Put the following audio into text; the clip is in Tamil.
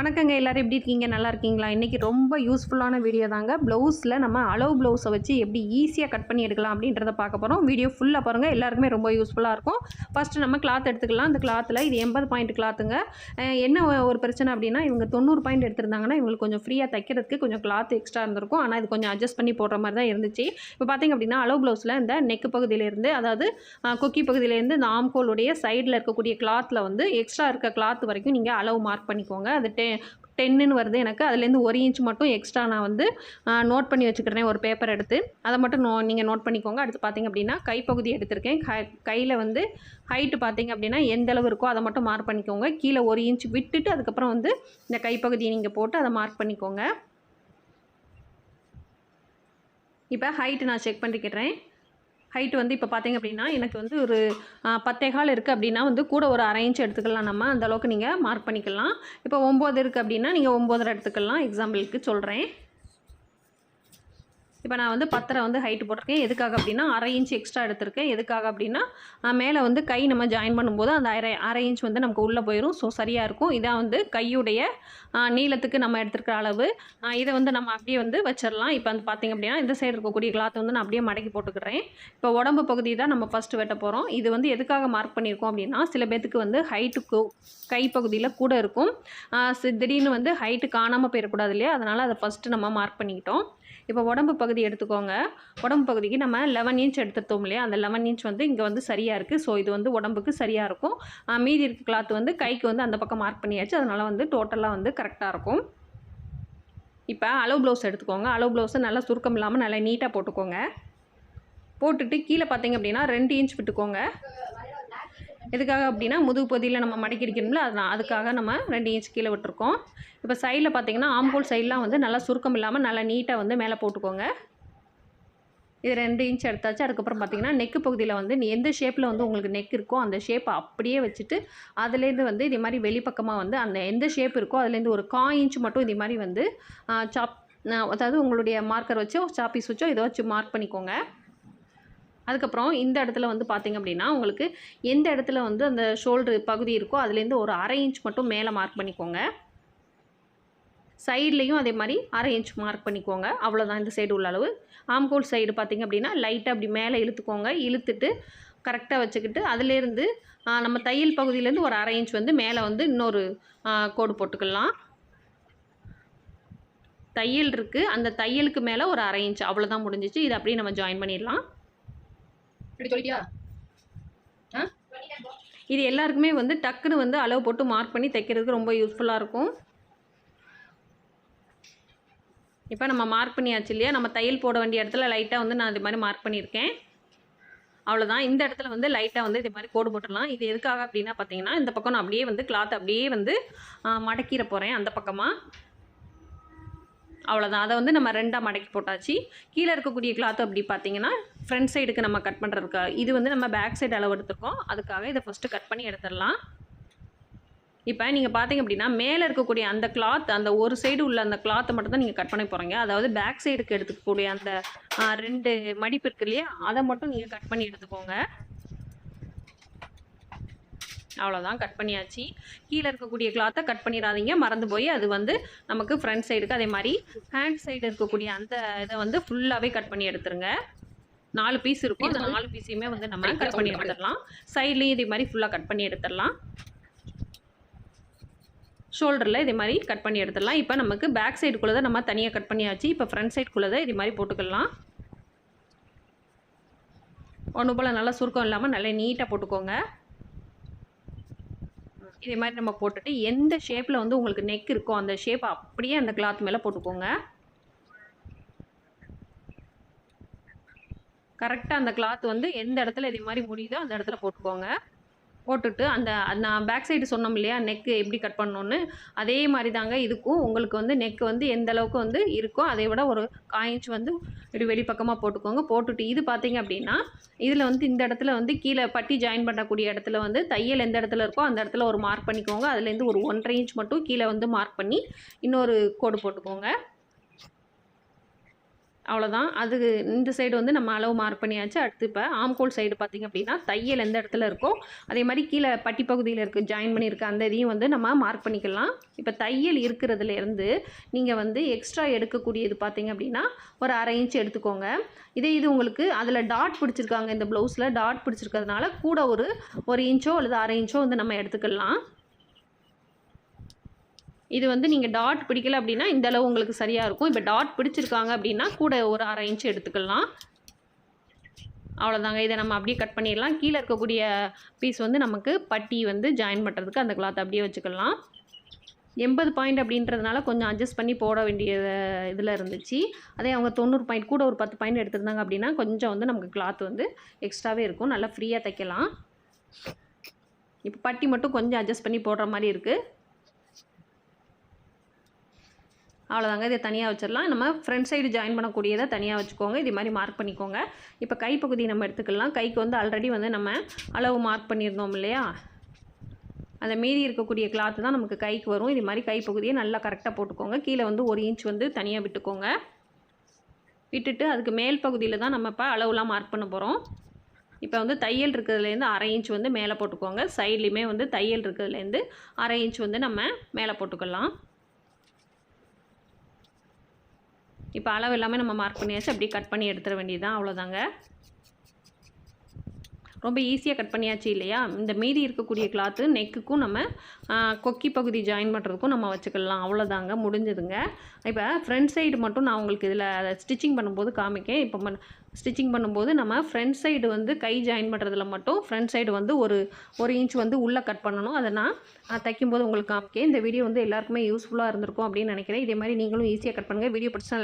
வணக்கங்க எல்லாரும் எப்படி இருக்கீங்க? நல்லா இருக்கீங்களா? இன்றைக்கி ரொம்ப யூஸ்ஃபுல்லான வீடியோ தாங்க. ப்ளவுஸில் நம்ம அளவு ப்ளவுஸை வச்சு எப்படி ஈஸியாக கட் பண்ணி எடுக்கலாம் அப்படின்றத பார்க்க போகிறோம் வீடியோ ஃபுல்லாக பாருங்கள் எல்லாருக்குமே ரொம்ப யூஸ்ஃபுல்லாக இருக்கும். ஃபஸ்ட்டு நம்ம கிளாத் எடுத்துக்கலாம். அந்த கிளாத்தில் இது எண்பது பாயிண்ட் கிளாத்துங்க என்ன ஒரு பிரச்சனை அப்படின்னா இவங்க தொண்ணூறு பாயிண்ட் எடுத்திருந்தாங்கன்னா இவங்களுக்கு கொஞ்சம் ஃப்ரீயாக தைக்கிறதுக்கு கொஞ்சம் கிளாத் எக்ஸ்ட்ரா இருந்திருக்கும். ஆனால் இது கொஞ்சம் அட்ஜஸ்ட் பண்ணி போடுற மாதிரி தான் இருந்துச்சு. இப்போ பார்த்தீங்க அப்படின்னா அளவு ப்ளவுஸில் இந்த நெக்கு பகுதியிலேருந்து அதாவது கொக்கி பகுதியிலேருந்து இந்த ஆம்கோலுடைய சைடில் இருக்கக்கூடிய கிளாத்தில் வந்து எக்ஸ்ட்ரா இருக்க கிளாத் வரைக்கும் நீங்கள் அளவு மார்க் பண்ணிக்கோங்க. அது டெ டென்னுன்னு வருது எனக்கு. அதுலேருந்து ஒரு இன்ச் மட்டும் எக்ஸ்ட்ரா நான் வந்து நோட் பண்ணி வச்சுக்கிறேன். ஒரு பேப்பர் எடுத்து. அதை மட்டும் நோ நீங்கள் நோட் பண்ணிக்கோங்க. அடுத்து பார்த்தீங்க அப்படின்னா கைப்பகுதி எடுத்திருக்கேன். கை கையில் வந்து ஹைட்டு பார்த்தீங்க அப்படின்னா எந்த அளவு இருக்கோ அதை மட்டும் மார்க் பண்ணிக்கோங்க. கீழே ஒரு இன்ச் விட்டுட்டு அதுக்கப்புறம் வந்து இந்த கைப்பகுதியை நீங்கள் போட்டு அதை மார்க் பண்ணிக்கோங்க. இப்போ ஹைட்டு நான் செக் பண்ணிக்கிறேன். ஹைட் வந்து இப்போ பார்த்தீங்க அப்படின்னா எனக்கு வந்து ஒரு பத்தேகால் இருக்குது அப்படின்னா வந்து கூட ஒரு அரை இன்ச் எடுத்துக்கலாம். நம்ம அந்தளவுக்கு நீங்கள் மார்க் பண்ணிக்கலாம். இப்போ ஒம்பது இருக்குது அப்படின்னா நீங்கள் ஒம்போதரை எடுத்துக்கலாம். எக்ஸாம்பிளுக்கு சொல்கிறேன் இப்போ நான் வந்து பத்தரை வந்து ஹைட்டு போட்டிருக்கேன். எதுக்காக அப்படின்னா அரை இன்ச் எக்ஸ்ட்ரா எடுத்திருக்கேன். எதுக்காக அப்படின்னா மேலே வந்து கை நம்ம ஜாயின் பண்ணும்போது அந்த அரை அரை இன்ச் வந்து நமக்கு உள்ளே போயிடும் ஸோ சரியாக இருக்கும். இதான் வந்து கையுடைய நீளத்துக்கு நம்ம எடுத்துருக்கிற அளவு. இதை வந்து நம்ம அப்படியே வந்து வச்சிடலாம். இப்போ வந்து பார்த்திங்க அப்படின்னா இந்த சைடு இருக்கக்கூடிய கிளாத் வந்து நான் அப்படியே மடக்கி போட்டுக்கிறேன். இப்போ உடம்பு பகுதி தான் நம்ம ஃபஸ்ட்டு வெட்ட போகிறோம் இது வந்து எதுக்காக மார்க் பண்ணியிருக்கோம் அப்படின்னா சில பேத்துக்கு வந்து ஹைட்டுக்கு கைப்பகுதியில் கூட இருக்கும். திடீர்னு வந்து ஹைட்டு காணாமல் போயிடக்கூடாது இல்லையா? அதனால் அதை ஃபஸ்ட்டு நம்ம மார்க் பண்ணிக்கிட்டோம். இப்போ உடம்பு பகுதி எடுத்துக்கோங்க. உடம்பு பகுதிக்கு நம்ம லெவன் இன்ச் எடுத்துட்டோம் இல்லையா? அந்த லெவன் இன்ச் வந்து இங்கே வந்து சரியாக இருக்குது ஸோ இது வந்து உடம்புக்கு சரியாக இருக்கும். மீதி இருக்க கிளாத் வந்து கைக்கு வந்து அந்த பக்கம் மார்க் பண்ணியாச்சு. அதனால் வந்து டோட்டலாக வந்து கரெக்டாக இருக்கும். இப்போ அளவு ப்ளவுஸ் எடுத்துக்கோங்க. அளவு ப்ளவுஸை நல்லா சுருக்கம் இல்லாமல் நல்லா நீட்டாக போட்டுக்கோங்க. போட்டுட்டு கீழே பார்த்தீங்க அப்படின்னா ரெண்டு இன்ச் விட்டுக்கோங்க. எதுக்காக அப்படின்னா முதுகு பகுதியில் நம்ம மடக்கி அடிக்கணும்ல அதுதான் அதுக்காக நம்ம ரெண்டு இன்ச் கீழே விட்டுருக்கோம். இப்போ சைடில் பார்த்தீங்கன்னா ஆம்போல் சைட்லாம் வந்து நல்லா சுருக்கம் இல்லாமல் நல்லா நீட்டாக வந்து மேலே போட்டுக்கோங்க. இது ரெண்டு இன்ச் எடுத்தாச்சு. அதுக்கப்புறம் பார்த்தீங்கன்னா நெக்கு பகுதியில் வந்து நீ எந்த ஷேப்பில் வந்து உங்களுக்கு நெக் இருக்கோ அந்த ஷேப்பை அப்படியே வச்சுட்டு அதுலேருந்து வந்து இதே மாதிரி வெளிப்பக்கமாக வந்து அந்த எந்த ஷேப் இருக்கோ அதுலேருந்து ஒரு கா இன்ச் மட்டும் இதே மாதிரி வந்து சாப் அதாவது உங்களுடைய மார்க்கர் வச்சோ சாப்பீஸ் வச்சோ இதை வச்சு மார்க் பண்ணிக்கோங்க. அதுக்கப்புறம் இந்த இடத்துல வந்து பார்த்திங்க அப்படின்னா உங்களுக்கு எந்த இடத்துல வந்து அந்த ஷோல்டர் பகுதி இருக்கோ அதுலேருந்து ஒரு அரை இன்ச் மட்டும் மேலே மார்க் பண்ணிக்கோங்க. சைட்லேயும் அதே மாதிரி அரை இன்ச் மார்க் பண்ணிக்கோங்க. அவ்வளோதான் இந்த சைடு உள்ள அளவு. ஆம்கோல் சைடு பார்த்திங்க அப்படின்னா லைட்டாக அப்படி மேலே இழுத்துக்கோங்க. இழுத்துட்டு கரெக்டாக வச்சுக்கிட்டு அதுலேருந்து நம்ம தையல் பகுதியிலேருந்து ஒரு அரை இன்ச் வந்து மேலே வந்து இன்னொரு கோடு போட்டுக்கலாம். தையல் இருக்குது அந்த தையலுக்கு மேலே ஒரு அரை இன்ச் அவ்வளோதான் முடிஞ்சிச்சு. இதை அப்படியே நம்ம ஜாயின் பண்ணிடலாம். இப்படி சொல்லிட்டியா? ஆ? இது எல்லாருக்குமே வந்து டக்குன்னு வந்து அளவு போட்டு மார்க் பண்ணி தைக்கிறதுக்கு ரொம்ப யூஸ்ஃபுல்லாக இருக்கும். இப்போ நம்ம மார்க் பண்ணியாச்சு இல்லையா? நம்ம தையல் போட வேண்டிய இடத்துல லைட்டாக வந்து நான் இது மாதிரி மார்க் பண்ணியிருக்கேன். அவ்வளோதான் இந்த இடத்துல வந்து லைட்டாக வந்து இது மாதிரி கோடு போட்டுடலாம். இது எதுக்காக அப்படின்னா பார்த்தீங்கன்னா இந்த பக்கம் நான் அப்படியே வந்து கிளாத் அப்படியே வந்து மடக்கிற போகிறேன் அந்த பக்கமாக அவ்வளோதான் அதை வந்து நம்ம ரெண்டாக மடக்கி போட்டாச்சு. கீழே இருக்கக்கூடிய கிளாத் அப்படி பார்த்தீங்கன்னா ஃப்ரண்ட் சைடுக்கு நம்ம கட் பண்ணுறதுக்கு இது வந்து நம்ம பேக் சைடு அளவு எடுத்துருக்கோம். அதுக்காக இதை ஃபஸ்ட்டு கட் பண்ணி எடுத்துடலாம். இப்போ நீங்கள் பார்த்தீங்க அப்படின்னா மேலே இருக்கக்கூடிய அந்த கிளாத் அந்த ஒரு சைடு உள்ள அந்த கிளாத்தை மட்டும் தான் நீங்கள் கட் பண்ண போகிறீங்க அதாவது பேக் சைடுக்கு எடுத்துக்கக்கூடிய அந்த ரெண்டு மடிப்பு இருக்கு இல்லையா அதை மட்டும் நீங்கள் கட் பண்ணி எடுத்துக்கோங்க. அவ்வளோதான் கட் பண்ணியாச்சு. கீழே இருக்கக்கூடிய கிளாத்தை கட் பண்ணிடாதீங்க. மறந்து போய் அது வந்து நமக்கு ஃப்ரண்ட் சைடுக்கு அதே மாதிரி ஹேண்ட் சைடு இருக்கக்கூடிய அந்த இதை வந்து ஃபுல்லாகவே கட் பண்ணி எடுத்துருங்க. நாலு பீஸ் இருக்கும். அந்த நாலு பீஸையுமே வந்து நம்ம கட் பண்ணி எடுத்துடலாம். சைட்லேயும் இதே மாதிரி ஃபுல்லாக கட் பண்ணி எடுத்துடலாம். ஷோல்டரில் இதே மாதிரி கட் பண்ணி எடுத்துடலாம். இப்போ நமக்கு பேக் சைடுக்குள்ளதை நம்ம தனியாக கட் பண்ணியாச்சு. இப்போ ஃப்ரண்ட் சைடுக்குள்ளதை இதே மாதிரி போட்டுக்கலாம். ஒன்று போல் நல்லா சுருக்கம் இல்லாமல் நல்லா நீட்டாக போட்டுக்கோங்க. இதே மாதிரி நம்ம போட்டுட்டு எந்த ஷேப்பில் வந்து உங்களுக்கு நெக் இருக்கோ அந்த ஷேப் அப்படியே அந்த கிளாத் மேலே போட்டுக்கோங்க. கரெக்டாக அந்த கிளாத் வந்து எந்த இடத்துல இதே மாதிரி முடியுதோ அந்த இடத்துல போட்டுக்கோங்க. போட்டுட்டு அந்த நான் பேக் சைடு சொன்னோம் இல்லையா நெக்கு எப்படி கட் பண்ணணுன்னு அதே மாதிரி தாங்க இதுக்கும் உங்களுக்கு வந்து நெக் வந்து எந்த அளவுக்கு வந்து இருக்கோ அதை விட ஒரு காயின்ச் வந்து இப்படி வெளிப்பக்கமாக போட்டுக்கோங்க. போட்டுட்டு இது பார்த்தீங்க அப்படின்னா இதில் வந்து இந்த இடத்துல வந்து கீழே பட்டி ஜாயின் பண்ணக்கூடிய இடத்துல வந்து தையல் எந்த இடத்துல இருக்கோ அந்த இடத்துல ஒரு மார்க் பண்ணிக்கோங்க. அதுலேருந்து ஒரு ஒன்றரை இன்ச் மட்டும் கீழே வந்து மார்க் பண்ணி இன்னொரு கோடு போட்டுக்கோங்க. அவ்வளோதான் அது இந்த சைடு வந்து நம்ம அளவு மார்க் பண்ணியாச்சு. அடுத்து இப்போ ஆம்கோல் சைடு பார்த்திங்க அப்படின்னா தையல் எந்த இடத்துல இருக்கோ அதே மாதிரி கீழே பட்டி பகுதியில் இருக்குது ஜாயின் பண்ணியிருக்க அந்த இதையும் வந்து நம்ம மார்க் பண்ணிக்கலாம். இப்போ தையல் இருக்கிறதுலேருந்து நீங்கள் வந்து எக்ஸ்ட்ரா எடுக்கக்கூடியது பார்த்தீங்க அப்படின்னா ஒரு அரை இன்ச் எடுத்துக்கோங்க. இதே இது உங்களுக்கு அதில் டாட் பிடிச்சிருக்காங்க இந்த ப்ளவுஸில் டாட் பிடிச்சிருக்கிறதுனால கூட ஒரு ஒரு இன்ச்சோ அல்லது அரை இன்ச்சோ வந்து நம்ம எடுத்துக்கலாம். இது வந்து நீங்கள் டாட் பிடிக்கல அப்படின்னா இந்த அளவு உங்களுக்கு சரியாக இருக்கும். இப்போ டாட் பிடிச்சிருக்காங்க அப்படின்னா கூட ஒரு அரை இன்ச் எடுத்துக்கலாம். அவ்வளோதாங்க இதை நம்ம அப்படியே கட் பண்ணிடலாம். கீழே இருக்கக்கூடிய பீஸ் வந்து நமக்கு பட்டி வந்து ஜாயின் பண்ணுறதுக்கு அந்த கிளாத் அப்படியே வச்சுக்கலாம். எண்பது பாயிண்ட் அப்படின்றதுனால கொஞ்சம் அட்ஜஸ்ட் பண்ணி போட வேண்டிய இதில் இருந்துச்சு. அதே அவங்க தொண்ணூறு பாயிண்ட் கூட ஒரு பத்து பாயிண்ட் எடுத்திருந்தாங்க அப்படின்னா கொஞ்சம் வந்து நமக்கு கிளாத் வந்து எக்ஸ்ட்ராவே இருக்கும். நல்லா ஃப்ரீயாக தைக்கலாம். இப்போ பட்டி மட்டும் கொஞ்சம் அட்ஜஸ்ட் பண்ணி போடுற மாதிரி இருக்குது அவ்வளோதாங்க இதை தனியாக வச்சிடலாம். நம்ம ஃப்ரண்ட் சைடு ஜாயின் பண்ணக்கூடியதை தனியாக வச்சுக்கோங்க. இது மாதிரி மார்க் பண்ணிக்கோங்க. இப்போ கைப்பகுதி நம்ம எடுத்துக்கலாம். கைக்கு வந்து ஆல்ரெடி வந்து நம்ம அளவு மார்க் பண்ணியிருந்தோம் இல்லையா? அந்த மீதி இருக்கக்கூடிய கிளாத்து தான் நமக்கு கைக்கு வரும். இது மாதிரி கைப்பகுதியை நல்லா கரெக்டாக போட்டுக்கோங்க. கீழே வந்து ஒரு இன்ச் வந்து தனியாக விட்டுக்கோங்க. விட்டுட்டு அதுக்கு மேல் பகுதியில் தான் நம்ம இப்போ அளவுலாம் மார்க் பண்ண போகிறோம் இப்போ வந்து தையல் இருக்கிறதுலேருந்து அரை இன்ச் வந்து மேலே போட்டுக்கோங்க. சைட்லேயுமே வந்து தையல் இருக்கிறதுலேருந்து அரை இன்ச் வந்து நம்ம மேலே போட்டுக்கலாம். இப்போ அளவு எல்லாமே நம்ம மார்க் பண்ணியாச்சு அப்படியே கட் பண்ணி எடுத்துட வேண்டியது தான் அவ்வளோதாங்க ரொம்ப ஈஸியாக கட் பண்ணியாச்சு இல்லையா? இந்த மீதி இருக்கக்கூடிய கிளாத்து நெக்குக்கும் நம்ம கொக்கி பகுதி ஜாயின் பண்ணுறதுக்கும் நம்ம வச்சுக்கலாம். அவ்வளோதாங்க முடிஞ்சதுங்க. இப்போ ஃப்ரண்ட் சைடு மட்டும் நான் உங்களுக்கு இதில் ஸ்டிச்சிங் பண்ணும்போது காமிக்கேன். இப்போ ஸ்டிச்சிங் பண்ணும்போது நம்ம ஃப்ரண்ட் சைடு வந்து கை ஜாயின் பண்ணுறதுல மட்டும் ஃப்ரண்ட் சைடு வந்து ஒரு ஒரு இன்ச் வந்து உள்ளே கட் பண்ணணும். அதை நான் தைக்கும்போது உங்களுக்கு காமிக்கேன். இந்த வீடியோ வந்து எல்லாருக்குமே யூஸ்ஃபுல்லாக இருந்திருக்கும் அப்படின்னு நினைக்கிறேன். இதே மாதிரி நீங்களும் ஈஸியாக கட் பண்ணுங்கள் வீடியோ பிடிச்சா